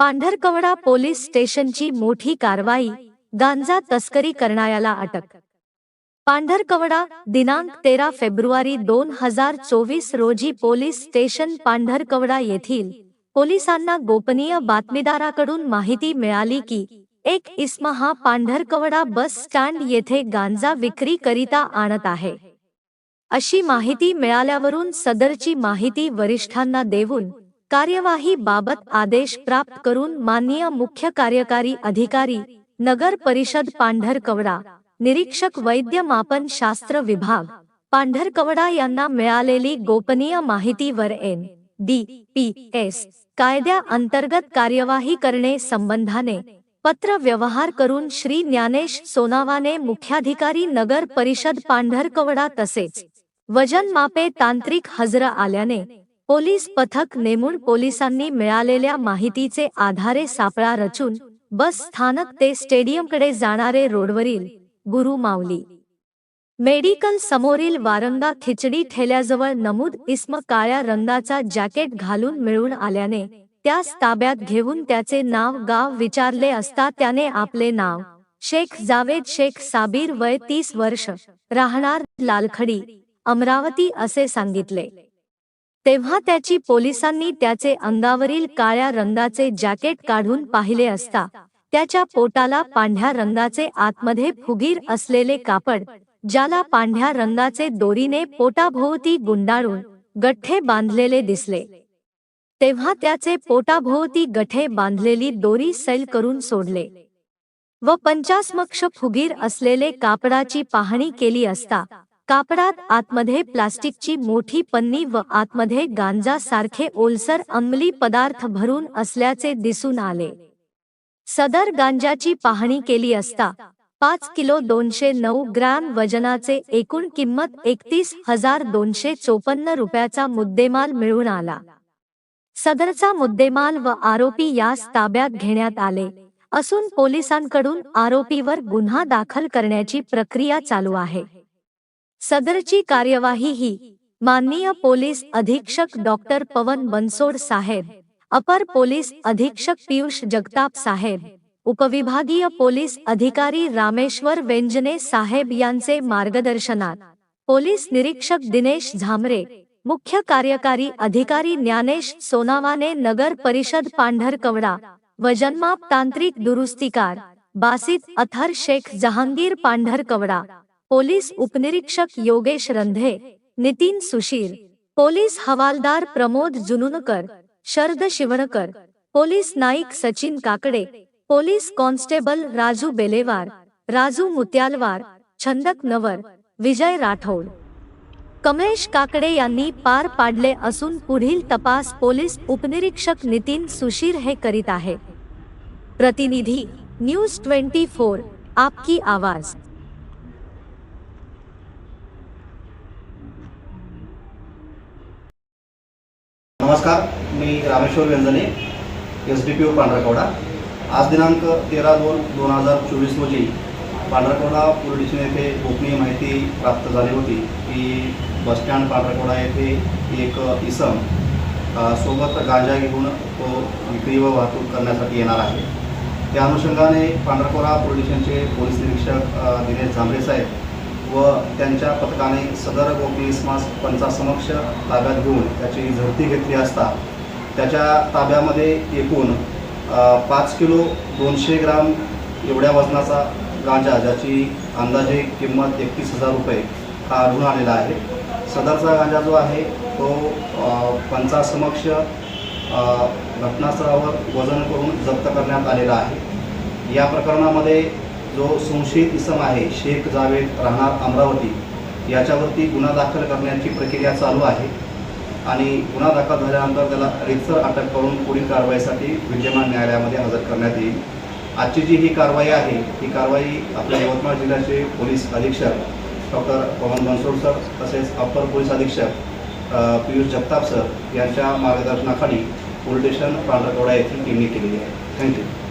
Pandharkawada police स्टेशनची मोठी कारवाई गांजा तस्करी करणाऱ्याला अटक. पांढरकवडा दिनांक तेरा फेब्रुवारी दोन हजार चोवीस रोजी पोलीस स्टेशन पांढरकवडा येथील पोलिसांना गोपनीय बातमीदाराकडून माहिती मिळाली की एक इस्मा हा पांढरकवडा बस स्टँड येथे गांजा विक्री करिता आणत आहे. अशी माहिती मिळाल्यावरून सदरची माहिती वरिष्ठांना देऊन कार्यवाही बाबत आदेश प्राप्त करून माननीय मुख्य कार्यकारी अधिकारी नगर परिषद पांढरकवडा निरीक्षक वैद्य मापन शास्त्र विभाग पांढरकवडा यांना मिळालेली गोपनीय माहितीवर एन डी पी एस कायद्या अंतर्गत कार्यवाही करणे संबंधाने पत्र व्यवहार करून श्री ज्ञानेश सोनावाने मुख्याधिकारी नगर परिषद पांढरकवडा तसेच वजन मापे तांत्रिक हजर आल्याने पोलीस पथक नेमून पोलिसांनी मिळालेल्या माहितीचे आधारे सापळा रचून बस स्थानक ते स्टेडियमकडे जाणारे रोडवरील गुरु माऊली. मेडिकल समोरील वारंगा खिचडी ठेल्याजवळ नमूद इस्म काळ्या रंगाचा जॅकेट घालून मिळून आल्याने त्यास ताब्यात घेऊन त्याचे नाव गाव विचारले असता त्याने आपले नाव शेख जावेद शेख साबीर वय तीस वर्ष राहणार लालखडी अमरावती असे सांगितले. तेव्हा त्याची पोलिसांनी त्याचे अंगावरील काळ्या रंगाचे जॅकेट काढून पाहिले असता त्याच्या पोटाला पांढऱ्या रंगाचे आतमध्ये फुगीर असलेले कापड ज्याला पांढऱ्या रंगाचे दोरीने पोटाभोवती गुंडाळून गठ्ठे बांधलेले दिसले. तेव्हा त्याचे पोटाभोवती गठे बांधलेली दोरी सैल करून सोडले. व पंचास्मक्ष फुगीर असलेले कापडाची पाहणी केली असता कापडात आतमध्ये प्लास्टिकची मोठी पन्नी व आतमध्ये गांजा सारखे ओलसर अंमली पदार्थ भरून असल्याचे दिसून आले. सदर गांजाची पाहणी केली असता पाच किलो दोनशे नऊ ग्रॅम वजनाचे एकूण किंमत एकतीस हजार दोनशे चोपन्न रुपयाचा मुद्देमाल मिळून आला. सदरचा मुद्देमाल व आरोपी यास ताब्यात घेण्यात आले असून पोलिसांकडून आरोपीवर गुन्हा दाखल करण्याची प्रक्रिया चालू आहे. सदरची कार्यवाही ही माननीय पोलीस अधीक्षक डॉक्टर पवन बनसोड साहेब अपर पोलीस अधीक्षक पियुष जगताप साहेब उपविभागीय पोलीस अधिकारी रामेश्वर वेंजने साहेब यांचे मार्गदर्शनात पोलीस निरीक्षक दिनेश झामरे मुख्य कार्यकारी अधिकारी ज्ञानेश सोनावाने नगर परिषद पांढरकवडा व जन्माप तांत्रिक दुरुस्तीकार बासित अथर शेख जहांगीर पांढरकवडा पोलीस उपनिरीक्षक योगेश रंधे नितीन सुशीर पोलीस हवालदार Pramod जुनुनकर Sharad Shivankar police Naik Sachin Kakade police constable Raju Belewar Raju Mutyalwar Chhandak नवर विजय राठोड. कमलेश काकडे यांनी पार पाडले असून पुढील तपास पोलीस उपनिरीक्षक नितीन सुशीर हे करीत आहे. प्रतिनिधी न्यूज ट्वेंटी फोर आपकी आवाज. नमस्कार मी Rameshwar Vyanjane S D P O Pandharkawada. आज दिनांक तेरा दोन दोन हजार चोवीस रोजी पांढरकवडा पोलीस येथे गोपनीय माहिती प्राप्त झाली होती की बसस्टँड पांढरकवडा येथे एक इसम सोबत गांजा घेऊन तो विक्री व वाहतूक करण्यासाठी येणार आहे. त्या अनुषंगाने पांढरकवडा पोलीस स्टेशनचे पोलीस निरीक्षक दिनेश झांबरे साहेब व त्यांच्या पथकाने सदर गोपनीय इस्मास पंचासमक्ष ताब्यात घेऊन त्याची झडती घेतली असता त्याच्या ताब्यामध्ये एकूण पाच किलो दोनशे ग्राम एवढ्या वजनाचा गांजा ज्याची अंदाजे किंमत एकतीस हजार रुपये हा आढळून आलेला आहे. सदरचा गांजा जो आहे तो पंचासमक्ष घटनास्थळावर वजन करून जप्त करण्यात आलेला आहे. या प्रकरणामध्ये जो संशयित इसम आहे शेख जावेद राहणार अमरावती याच्यावरती गुन्हा दाखल करण्याची प्रक्रिया चालू आहे आणि गुन्हा दाखल झाल्यानंतर त्याला रितसर अटक करून पुढील कारवाईसाठी विद्यमान न्यायालयामध्ये हजर करण्यात येईल. आजची जी ही कारवाई आहे ही कारवाई आपल्या यवतमाळ जिल्ह्याचे पोलीस अधीक्षक डॉक्टर पवन बनसोड सर तसेच अप्पर पोलीस अधीक्षक पियुष जगताप सर यांच्या मार्गदर्शनाखाली पोलीस स्टेशन पांढरकवडा येथील टीमने केलेली आहे. थँक्यू.